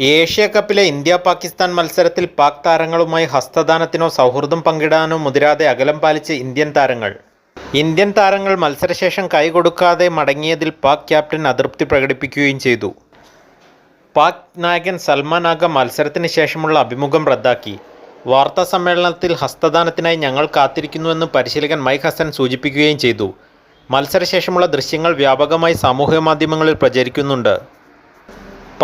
Asia കപ്പിലെ India Pakistan മത്സരത്തിൽ പാക് താരങ്ങളുമായി ഹസ്തദാനത്തിനോ സൗഹൃദം പങ്കിടാനോ മുതിരാതെ അകലം പാലിച്ച് ഇന്ത്യൻ താരങ്ങൾ. ഇന്ത്യൻ താരങ്ങൾ മത്സരശേഷം കൈകൊടുക്കാതെ മടങ്ങിയതിൽ പാക് ക്യാപ്റ്റൻ അതൃപ്തി പ്രകടിപ്പിക്കുകയും ചെയ്തു. പാക് നായകൻ സൽമാൻ ആഗ മത്സരത്തിന് ശേഷമുള്ള അഭിമുഖം റദ്ദാക്കി. വാർത്താ സമ്മേളനത്തിൽ ഹസ്തദാനത്തിനായി ഞങ്ങൾ കാത്തിരിക്കുന്നുവെന്ന് പരിശീലകൻ മൈക്ക് ഹസൻ സൂചിപ്പിക്കുകയും ചെയ്തു. മത്സരശേഷമുള്ള ദൃശ്യങ്ങൾ വ്യാപകമായി സാമൂഹ്യ മാധ്യമങ്ങളിൽ പ്രചരിക്കുന്നുണ്ട്.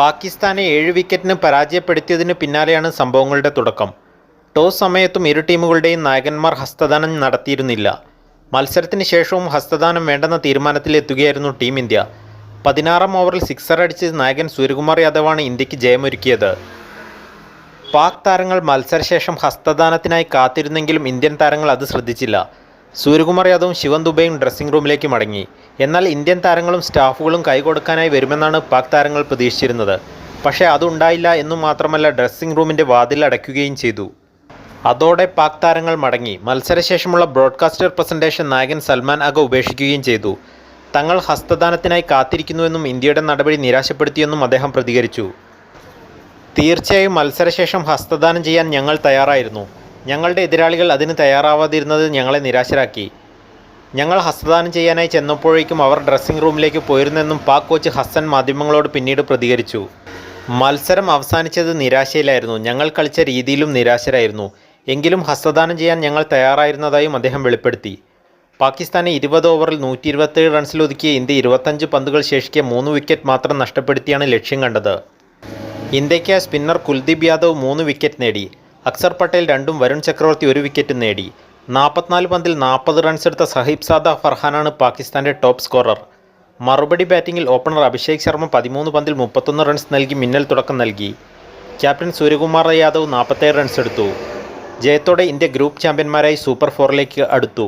പാകിസ്ഥാനെ ഏഴ് വിക്കറ്റിന് പരാജയപ്പെടുത്തിയതിന് പിന്നാലെയാണ് സംഭവങ്ങളുടെ തുടക്കം. ടോസ് സമയത്തും ഇരു ടീമുകളുടെയും നായകന്മാർ ഹസ്തദാനം നടത്തിയിരുന്നില്ല. മത്സരത്തിന് ശേഷവും ഹസ്തദാനം വേണ്ടെന്ന തീരുമാനത്തിലെത്തുകയായിരുന്നു ടീം ഇന്ത്യ. പതിനാറാം ഓവറിൽ സിക്സർ അടിച്ച് നായകൻ സൂര്യകുമാർ യാദവാണ് ഇന്ത്യയ്ക്ക് ജയമൊരുക്കിയത്. പാക് താരങ്ങൾ മത്സരശേഷം ഹസ്തദാനത്തിനായി കാത്തിരുന്നെങ്കിലും ഇന്ത്യൻ താരങ്ങൾ അത് ശ്രദ്ധിച്ചില്ല. സൂര്യകുമാർ യാദവും ശിവൻ ദുബൈയും ഡ്രസ്സിംഗ് റൂമിലേക്ക് മടങ്ങി. എന്നാൽ ഇന്ത്യൻ താരങ്ങളും സ്റ്റാഫുകളും കൈകൊടുക്കാനായി വരുമെന്നാണ് പാക് താരങ്ങൾ പ്രതീക്ഷിച്ചിരുന്നത്. പക്ഷേ അതുണ്ടായില്ല എന്നു മാത്രമല്ല ഡ്രസ്സിംഗ് റൂമിന്റെ വാതിൽ അടയ്ക്കുകയും ചെയ്തു. അതോടെ പാക് താരങ്ങൾ മടങ്ങി. മത്സരശേഷമുള്ള ബ്രോഡ്കാസ്റ്റർ പ്രസന്റേഷൻ നായകൻ സൽമാൻ അഗ ഉപേക്ഷിക്കുകയും ചെയ്തു. തങ്ങൾ ഹസ്തദാനത്തിനായി കാത്തിരിക്കുന്നുവെന്നും ഇന്ത്യയുടെ നടപടി നിരാശപ്പെടുത്തിയെന്നും അദ്ദേഹം പ്രതികരിച്ചു. തീർച്ചയായും മത്സരശേഷം ഹസ്തദാനം ചെയ്യാൻ ഞങ്ങൾ തയ്യാറായിരുന്നു. ഞങ്ങളുടെ എതിരാളികൾ അതിന് തയ്യാറാവാതിരുന്നത് ഞങ്ങളെ നിരാശരാക്കി. ഞങ്ങൾ ഹസ്തദാനം ചെയ്യാനായി ചെന്നപ്പോഴേക്കും അവർ ഡ്രസ്സിംഗ് റൂമിലേക്ക് പോയിരുന്നെന്നും പാക് കോച്ച് ഹസൻ മാധ്യമങ്ങളോട് പിന്നീട് പ്രതികരിച്ചു. മത്സരം അവസാനിച്ചത് നിരാശയിലായിരുന്നു. ഞങ്ങൾ കളിച്ച രീതിയിലും നിരാശരായിരുന്നു. എങ്കിലും ഹസ്തദാനം ചെയ്യാൻ ഞങ്ങൾ തയ്യാറായിരുന്നതായും അദ്ദേഹം വെളിപ്പെടുത്തി. പാകിസ്ഥാനെ ഇരുപത് ഓവറിൽ നൂറ്റി ഇരുപത്തേഴ് റൺസിലൊതുക്കിയ ഇന്ത്യ ഇരുപത്തഞ്ച് പന്തുകൾ ശേഷിക്കെ മൂന്ന് വിക്കറ്റ് മാത്രം നഷ്ടപ്പെടുത്തിയാണ് ലക്ഷ്യം കണ്ടത്. ഇന്ത്യയ്ക്ക് സ്പിന്നർ കുൽദീപ് യാദവ് മൂന്ന് വിക്കറ്റ് നേടി. അക്സർ പട്ടേൽ രണ്ടും വരുൺ ചക്രവർത്തി ഒരു വിക്കറ്റ് നേടി. നാൽപ്പത്തിനാല് പന്തിൽ നാൽപ്പത് റൺസ് എടുത്ത സഹീബ് സാദ ഫർഹാനാണ് പാകിസ്ഥാന്റെ ടോപ്പ് സ്കോറർ മറുപടി ബാറ്റിംഗിൽ ഓപ്പണർ അഭിഷേക് ശർമ്മ പതിമൂന്ന് പന്തിൽ മുപ്പത്തൊന്ന് റൺസ് നൽകി മിന്നൽ തുടക്കം നൽകി. ക്യാപ്റ്റൻ സൂര്യകുമാർ യാദവ് നാൽപ്പത്തേഴ് റൺസ് എടുത്തു. ജയത്തോടെ ഇന്ത്യ ഗ്രൂപ്പ് ചാമ്പ്യന്മാരായി സൂപ്പർ ഫോറിലേക്ക് അടുത്തു.